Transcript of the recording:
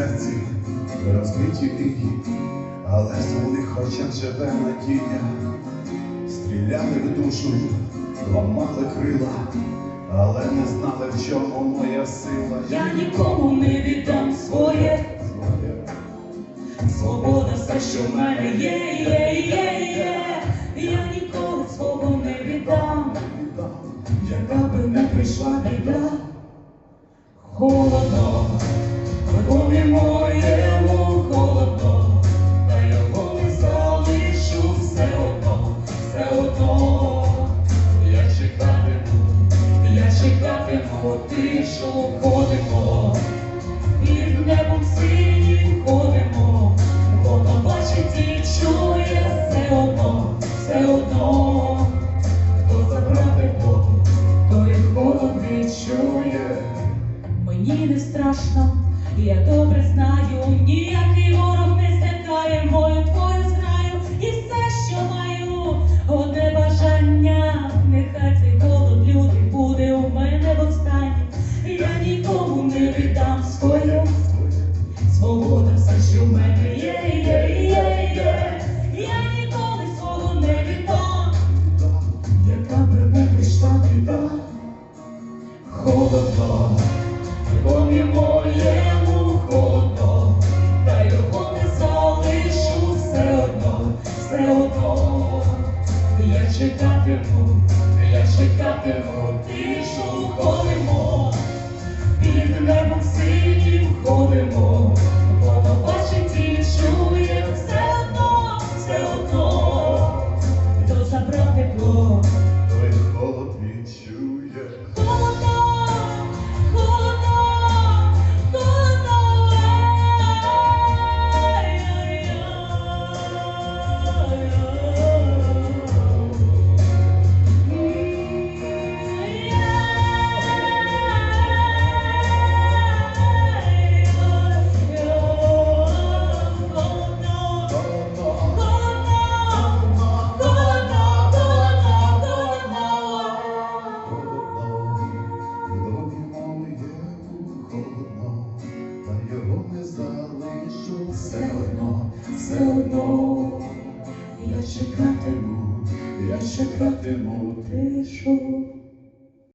серці розбиті мрії, але в своїх очах живе надія. Стріляли в душу, ламали крила, але не знали, в чому моя сила. Я нікому не віддам своє, своє. свобода все, що в мене є, є, тишу ходимо, під небом синім ходимо, воно бачить і чує все одно, все одно, хто забрати воду, той холод відчує. Мені не страшно, я добре знаю, ніякий чекатиму, я чекатиму, тишу ходимо, під небом синім ходимо, залишу Все одно, все одно, я чекатиму, я чекатиму тишу.